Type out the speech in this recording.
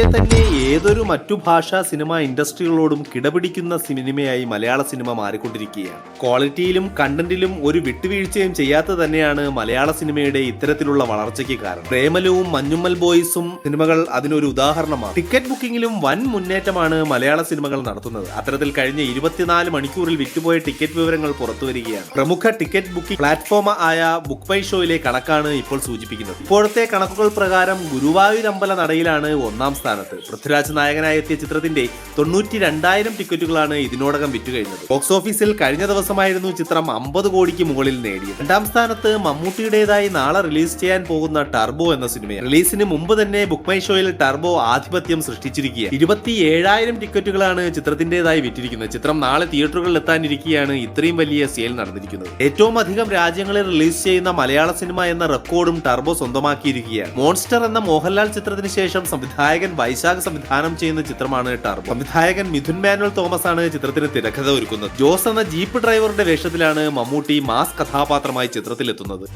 ലോകത്തിലെ തന്നെ ഏതൊരു മറ്റു ഭാഷാ സിനിമ ഇൻഡസ്ട്രികളോടും കിടപിടിക്കുന്ന സിനിമയായി മലയാള സിനിമ മാറിക്കൊണ്ടിരിക്കുകയാണ്. ക്വാളിറ്റിയിലും കണ്ടന്റിലും ഒരു വിട്ടുവീഴ്ചയും ചെയ്യാത്ത തന്നെയാണ് മലയാള സിനിമയുടെ ഇത്തരത്തിലുള്ള വളർച്ചയ്ക്ക് കാരണം. പ്രേമലവും മഞ്ഞുമ്മൽ ബോയ്സും സിനിമകൾ അതിനൊരു ഉദാഹരണമാണ്. ടിക്കറ്റ് ബുക്കിംഗിലും വൻ മുന്നേറ്റമാണ് മലയാള സിനിമകൾ നടത്തുന്നത്. അത്തരത്തിൽ കഴിഞ്ഞ ഇരുപത്തിനാല് മണിക്കൂറിൽ വിറ്റുപോയ ടിക്കറ്റ് വിവരങ്ങൾ പുറത്തുവരികയാണ്. പ്രമുഖ ടിക്കറ്റ് ബുക്കിംഗ് പ്ലാറ്റ്ഫോം ആയ ബുക്ക് മൈ ഷോയിലെ കണക്കാണ് ഇപ്പോൾ സൂചിപ്പിക്കുന്നത്. ഇപ്പോഴത്തെ കണക്കുകൾ പ്രകാരം ഗുരുവായൂരമ്പല നടയിലാണ് ഒന്നാം സ്ഥാനത്ത് പൃഥ്വിരാജ് നായകനായി എത്തിയ ചിത്രത്തിന്റെ തൊണ്ണൂറ്റി രണ്ടായിരം ടിക്കറ്റുകളാണ് ഇതിനോടകം വിറ്റുകഴിഞ്ഞത് ബോക്സ് ഓഫീസിൽ കഴിഞ്ഞ ദിവസമായിരുന്നു ചിത്രം അമ്പത് കോടിക്ക് മുകളിൽ നേടിയത്. രണ്ടാം സ്ഥാനത്ത് മമ്മൂട്ടിയുടേതായി നാളെ റിലീസ് ചെയ്യാൻ പോകുന്ന ടർബോ എന്ന സിനിമയാണ്. റിലീസിന് മുമ്പ് തന്നെ ബുക്ക് മൈ ഷോയിൽ ടർബോ ആധിപത്യം സൃഷ്ടിച്ചിരിക്കുകയാണ്. ഇരുപത്തി ഏഴായിരം ടിക്കറ്റുകളാണ് ചിത്രത്തിന്റേതായി വിറ്റിരിക്കുന്നത്. ചിത്രം നാളെ തിയേറ്ററുകളിൽ എത്താനിരിക്കുകയാണ് ഇത്രയും വലിയ സെയിൽ നടന്നിരിക്കുന്നത്. ഏറ്റവും അധികം രാജ്യങ്ങളിൽ റിലീസ് ചെയ്യുന്ന മലയാള സിനിമ എന്ന റെക്കോർഡും ടർബോ സ്വന്തമാക്കിയിരിക്കുകയാണ്. മോൺസ്റ്റർ എന്ന മോഹൻലാൽ ചിത്രത്തിന് ശേഷം സംവിധായകൻ വൈശാഖ് സംവിധാനം ചെയ്യുന്ന ചിത്രമാണ് ടർബോ. സംവിധായകൻ മിഥുൻ മാനുവൽ തോമസ് ആണ് ചിത്രത്തിന് തിരക്കഥ ഒരുക്കുന്നത്. ജോസ് എന്ന ജീപ്പ് ഡ്രൈവറുടെ വേഷത്തിലാണ് മമ്മൂട്ടി മാസ് കഥാപാത്രമായി ചിത്രത്തിലെത്തുന്നത്.